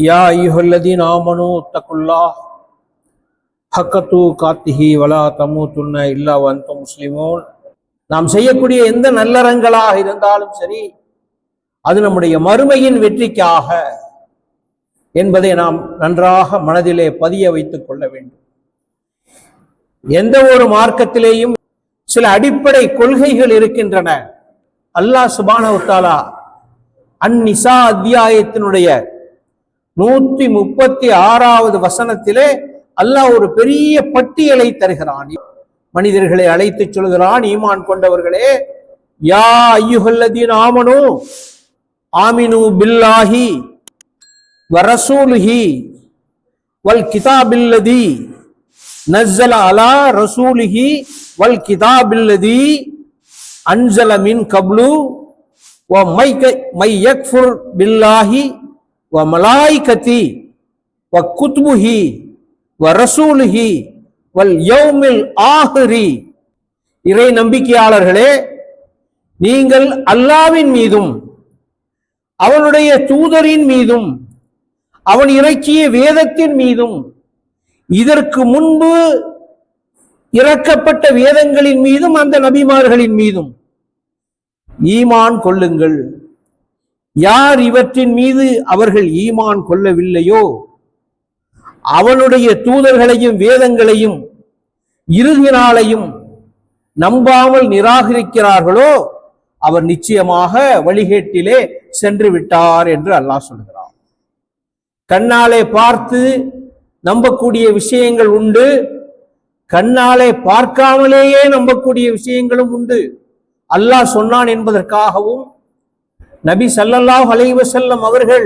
يا أيها الذين آمنوا اتقوا الله حق تقاته ولا تموتن إلا وأنتم مسلمون நாம் செய்யக்கூடிய எந்த நல்லறங்களாக இருந்தாலும் சரி அது நம்முடைய மறுமையின் வெற்றிக்காக என்பதை நாம் நன்றாக மனதிலே பதிய வைத்துக் கொள்ள வேண்டும் எந்த ஒரு மார்க்கத்திலேயும் சில அடிப்படை கொள்கைகள் இருக்கின்றன அல்லாஹ் சுபானவு தாலா அந்நிசா அத்தியாயத்தினுடைய நூத்தி முப்பத்தி ஆறாவது வசனத்திலே அல்லாஹ் ஒரு பெரிய பட்டியலை தருகிறான். மனிதர்களை அழைத்துச் சொல்கிறான் ஈமான் கொண்டவர்களே யா ஐயுகல்லதீன் ஆமனு ஆமினு பில்லாஹி வரசூலுஹி வல் கிதாபில்லதி நஸ்ஸல அலா ரசூலிஹி வல் கிதாபில்லதி அன்சல மின் கப்லு வ மை மை யக்ஃபுர் பில்லாஹி வ மலாய்கத்தி வ குத்புஹி வ ரசூலுஹி வல் யௌமில் ஆஹரி. இறை நம்பிக்கையாளர்களே நீங்கள் அல்லாவின் மீதும் அவனுடைய தூதரின் மீதும் அவன் இறக்கிய வேதத்தின் மீதும் இதற்கு முன்பு இறக்கப்பட்ட வேதங்களின் மீதும் அந்த நபிமார்களின் மீதும் ஈமான் கொள்ளுங்கள். யார் இவற்றின் மீது அவர்கள் ஈமான் கொள்ளவில்லையோ? அவனுடைய தூதர்களையும் வேதங்களையும் இறுதி நாளையும் நம்பாமல் நிராகரிக்கிறார்களோ? அவர் நிச்சயமாக வழிகேட்டிலே சென்று விட்டார் என்று அல்லாஹ் சொல்கிறார் கண்ணாலே பார்த்து நம்பக்கூடிய விஷயங்கள் உண்டு. கண்ணாலே பார்க்காமலேயே நம்பக்கூடிய விஷயங்களும் உண்டு. அல்லாஹ் சொன்னான் என்பதற்காகவும் நபி சல்லல்லாஹ் அலைவசல்லம் அவர்கள்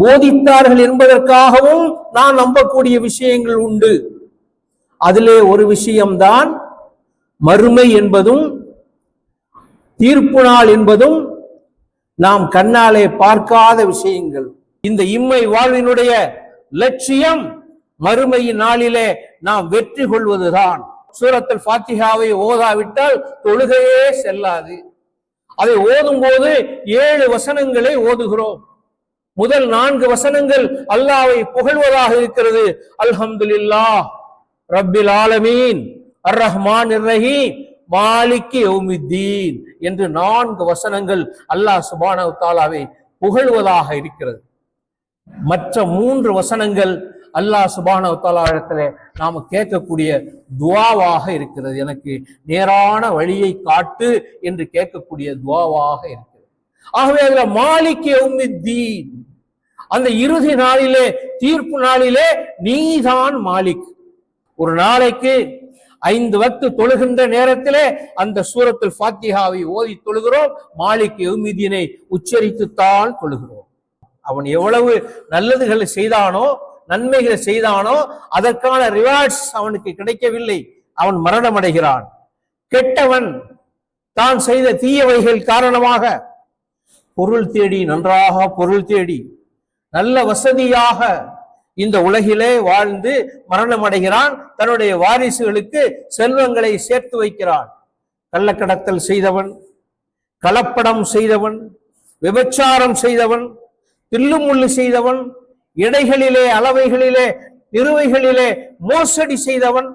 போதித்தார்கள் என்பதற்காகவும் நான் நம்பக்கூடிய விஷயங்கள் உண்டு. அதிலே ஒரு விஷயம்தான் மறுமை என்பதும் தீர்ப்பு நாள் என்பதும் நாம் கண்ணாலே பார்க்காத விஷயங்கள். இந்த இம்மை வாழ்வினுடைய லட்சியம் மறுமையின் நாளிலே நாம் வெற்றி கொள்வதுதான். சூரத்தில் ஃபாத்திகாவை ஓதாவிட்டால் தொழுகையே செல்லாது. அதை ஓதும் போது ஏழு வசனங்களை ஓதுகிறோம். முதல் நான்கு வசனங்கள் அல்லாவை புகழ்வதாக இருக்கிறது. அல்ஹம்துலில்லா ரப்பில் ஆலமீன் அர் ரஹ்மான் ரஹீம் மாலிக்கு என்று நான்கு வசனங்கள் அல்லாஹ் சுபானவ் தாலாவை புகழ்வதாக இருக்கிறது. மற்ற மூன்று வசனங்கள் அல்லாஹ் சுபான தாலாவிடத்திலே நாம் கேட்கக்கூடிய துவாவாக இருக்கிறது. எனக்கு நேரான வழியை காட்டு என்று கேட்கக்கூடிய துவாவாக இருக்கிறது. ஆகவே அதுல மாலிக் உம்மித்தீன் அந்த இறுதி நாளிலே தீர்ப்பு நாளிலே நீதான் மாலிக். ஒரு நாளைக்கு ஐந்து வக்து தொழுகின்ற நேரத்திலே அந்த சூரத்தில் ஃபாத்திஹாவை ஓதி தொழுகிறோம். மாலிக் யௌமிதீனை உச்சரித்துத்தான் தொழுகிறோம். அவன் எவ்வளவு நல்லதுகளை செய்தானோ நன்மைகளை செய்தானோ அதற்கான ரிவார்ட்ஸ் அவனுக்கு கிடைக்கவில்லை. அவன் மரணம் அடைகிறான் கெட்டவன் தான் செய்த தீயவைகள் காரணமாக பொருள் தேடி நன்றாக பொருள் தேடி நல்ல வசதியாக இந்த உலகிலே வாழ்ந்து மரணம் அடைகிறான் தன்னுடைய வாரிசுகளுக்கு செல்வங்களை சேர்த்து வைக்கிறான். கள்ளக்கடத்தல் செய்தவன் கலப்படம் செய்தவன் விபச்சாரம் செய்தவன் தில்லுமுள்ளு செய்தவன் இடைகளிலே அளவைகளிலே நிறுவைகளிலே மோசடி செய்தவன்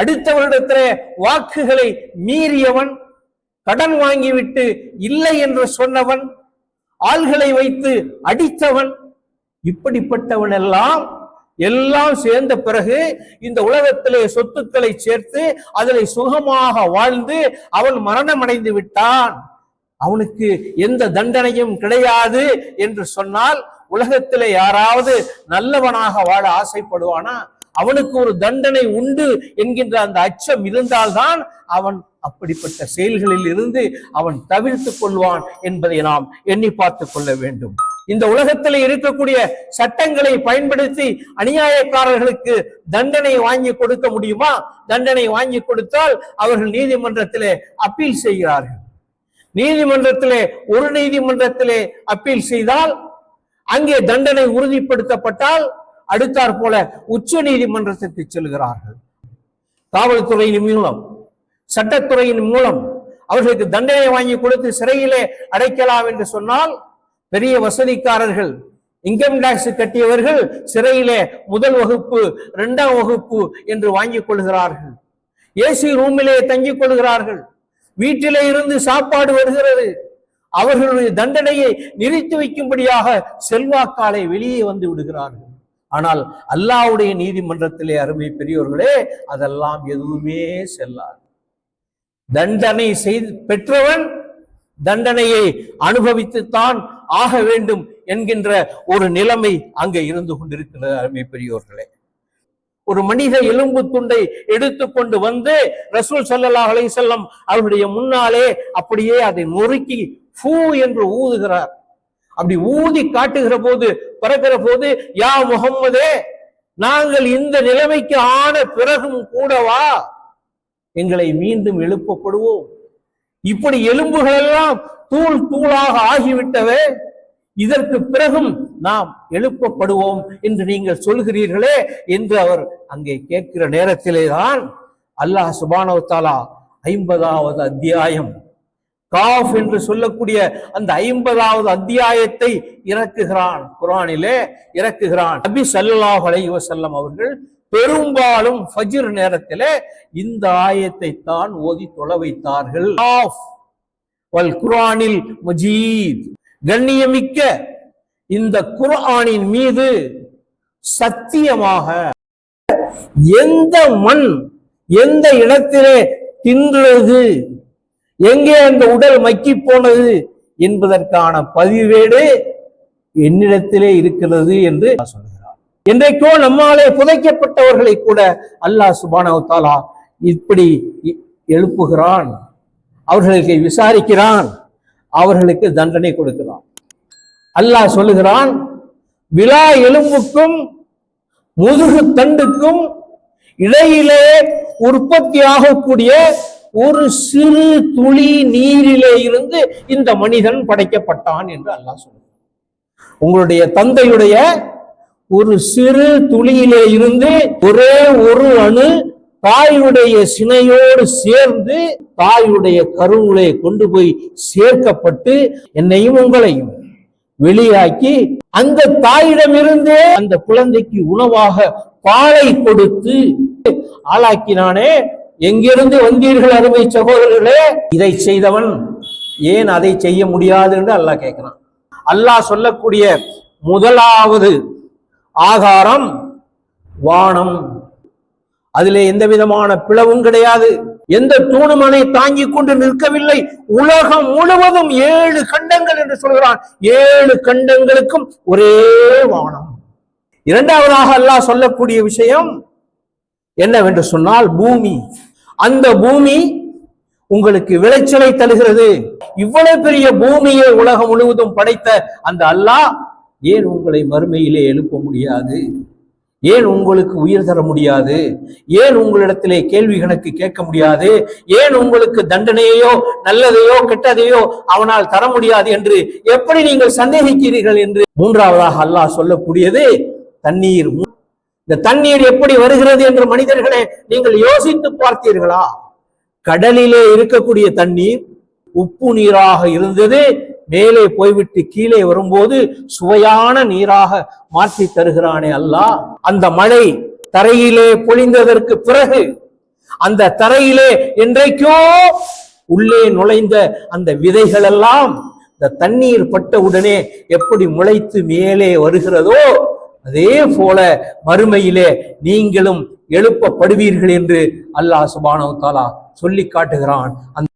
அடுத்தவரிடத்திலே வாக்குகளை மீறியவன் கடன் வாங்கிவிட்டு இல்லை என்று சொன்னவன் ஆள்களை வைத்து அடித்தவன் இப்படிப்பட்டவன் எல்லாம் எல்லாம் சேர்ந்த பிறகு இந்த உலகத்திலே சொத்துக்களை சேர்த்து அதில் சுகமாக வாழ்ந்து அவன் மரணம் அடைந்து விட்டான். அவனுக்கு எந்த தண்டனையும் கிடையாது என்று சொன்னால் உலகத்திலே யாராவது நல்லவனாக வாழ ஆசைப்படுவானா? அவனுக்கு ஒரு தண்டனை உண்டு என்கின்ற அந்த அச்சம் இருந்தால்தான் அவன் அப்படிப்பட்ட செயல்களில் இருந்து அவன் தவிர்த்து கொள்வான் என்பதை நாம் எண்ணி பார்த்து கொள்ள வேண்டும். இந்த உலகத்தில் இருக்கக்கூடிய சட்டங்களை பயன்படுத்தி அநியாயக்காரர்களுக்கு தண்டனை வாங்கி கொடுக்க முடியுமா? தண்டனை வாங்கி கொடுத்தால் அவர்கள் நீதிமன்றத்திலே அப்பீல் செய்கிறார்கள். நீதிமன்றத்திலே ஒரு நீதிமன்றத்திலே அப்பீல் செய்தால் அங்கே தண்டனை உறுதிப்படுத்தப்பட்டால் அடுத்தாற் போல உச்ச நீதிமன்றத்திற்கு செல்கிறார்கள். காவல்துறையின் மூலம் சட்டத்துறையின் மூலம் அவர்களுக்கு தண்டனை வாங்கி கொடுத்து சிறையிலே அடைக்கலாம் என்று சொன்னால் பெரிய வசதிக்காரர்கள் இன்கம் டாக்ஸ் கட்டியவர்கள் சிறையிலே முதல் வகுப்பு இரண்டாம் வகுப்பு என்று வாங்கிக் கொள்கிறார்கள். ஏசி ரூமிலே தங்கிக் கொள்கிறார்கள். வீட்டிலே இருந்து சாப்பாடு வருகிறது. அவர்களுடைய தண்டனையை நிறுத்தி வைக்கும்படியாக செல்வாக்காலை வெளியே வந்து விடுகிறார்கள். ஆனால் அல்லாவுடைய நீதிமன்றத்திலே அருமை பெரியோர்களே அதெல்லாம் எதுவுமே செல்லாது. தண்டனை செய்து பெற்றவன் தண்டனையை அனுபவித்துத்தான் ஆக வேண்டும் என்கின்ற ஒரு நிலைமை அங்கே இருந்து கொண்டிருக்கிறது அருமை பெரியோர்களே. ஒரு மனித எலும்பு துண்டை எடுத்துக்கொண்டு வந்து ரசூல் ஸல்லல்லாஹு அலைஹி அவருடைய முன்னாலே அப்படியே அதை நொறுக்கி ஃபூ என்று ஊதுகிறார். அப்படி ஊதி காட்டுகிற போது பிறக்கிற போது யா முகம்மதே நாங்கள் இந்த நிலைமைக்கு ஆன பிறகும் கூடவா எங்களை மீண்டும் எழுப்பப்படுவோம். இப்படி எலும்புகள் எல்லாம் தூள் தூளாக ஆகிவிட்டவே இதற்கு பிறகும் நாம் எழுப்பப்படுவோம் என்று நீங்கள் சொல்கிறீர்களே என்று அவர் அங்கே கேட்கிற நேரத்திலே தான் அல்லாஹ் சுபானவத்தாலா ஐம்பதாவது அத்தியாயம் காஃப் என்று சொல்லக்கூடிய அந்த ஐம்பதாவது அத்தியாயத்தை இறக்குகிறான். குரானிலே இறக்குகிறான். நபி சல்லாஹ் அலைஹி வஸல்லம் அவர்கள் பெரும்பாலும் ஃபஜிர் நேரத்திலே இந்த ஆயத்தை தான் ஓதி தொலை வைத்தார்கள். காஃப் வல் குரானில் மஜீத். கண்ணியமிக்க இந்த குர்ஆனின் மீது சத்தியமாக எந்த மண் எந்த இடத்திலே தின்றது எங்கே அந்த உடல் மக்கி போனது என்பதற்கான பதிவேடு என்னிடத்திலே இருக்கிறது என்று சொல்கிறார் என்றைக்கோ நம்மாலே புதைக்கப்பட்டவர்களை கூட அல்லாஹ் சுபானவ இப்படி எழுப்புகிறான். அவர்களுக்கு விசாரிக்கிறான். அவர்களுக்கு தண்டனை கொடுக்கிறான். அல்லாஹ் சொல்லுகிறான் விழா எலும்புக்கும் முதுகு தண்டுக்கும் இடையிலே உற்பத்தியாகக்கூடிய ஒரு சிறு துளி நீரிலே இருந்து இந்த மனிதன் படைக்கப்பட்டான் என்று அல்லாஹ் சொல்லுகிறான் உங்களுடைய தந்தையுடைய ஒரு சிறு துளியிலே இருந்து ஒரே ஒரு அணு தாயுடைய சினையோடு சேர்ந்து தாயுடைய கருவிலே கொண்டு போய் சேர்க்கப்பட்டு என்னையும் உங்களையும் வெளியாக்கி அந்த தாயிடமிருந்தே அந்த குழந்தைக்கு உணவாக பாலை கொடுத்து ஆளாக்கினானே எங்கிருந்து வந்தீர்கள் அருமை சகோதரர்களே? இதை செய்தவன் ஏன் அதை செய்ய முடியாது என்று அல்லாஹ் கேட்கிறான். அல்லாஹ் சொல்லக்கூடிய முதலாவது ஆகாரம் வானம். அதிலே எந்த விதமான பிளவும் கிடையாது. எந்த தூணுமனை தாங்கிக் கொண்டு நிற்கவில்லை. உலகம் முழுவதும் ஏழு கண்டங்கள் என்று சொல்கிறான். ஏழு கண்டங்களுக்கும் ஒரே வானம். இரண்டாவதாக அல்லாஹ் சொல்லக்கூடிய விஷயம் என்னவென்று சொன்னால் பூமி. அந்த பூமி உங்களுக்கு விளைச்சலை தருகிறது. இவ்வளவு பெரிய பூமியை உலகம் முழுவதும் படைத்த அந்த அல்லாஹ் ஏன் உங்களை மறுமையிலே எழுப்ப முடியாது? ஏன் உங்களுக்கு உயிர் தர முடியாது? ஏன் உங்களிடத்திலே கேள்வி கணக்கு கேட்க முடியாது? ஏன் உங்களுக்கு தண்டனையையோ நல்லதையோ கெட்டதையோ அவனால் தர முடியாது என்று எப்படி நீங்கள் சந்தேகிக்கிறீர்கள் என்று மூன்றாவதாக அல்லாஹ் சொல்லக்கூடியது தண்ணீர் இந்த தண்ணீர் எப்படி வருகிறது என்று மனிதர்களே நீங்கள் யோசித்து பார்த்தீர்களா? கடலிலே இருக்கக்கூடிய தண்ணீர் உப்பு நீராக இருந்தது. மேலே போய்விட்டு கீழே வரும்போது சுவையான நீராக மாற்றி தருகிறானே அல்லாஹ். அந்த மழை தரையிலே பொழிந்ததற்கு பிறகு அந்த தரையிலே என்றைக்கோ உள்ளே நுழைந்த அந்த விதைகள் எல்லாம் இந்த தண்ணீர் பட்ட உடனே எப்படி முளைத்து மேலே வருகிறதோ அதே போல மறுமையிலே நீங்களும் எழுப்பப்படுவீர்கள் என்று அல்லாஹ் சுபானவ தாலா சொல்லி காட்டுகிறான். அந்த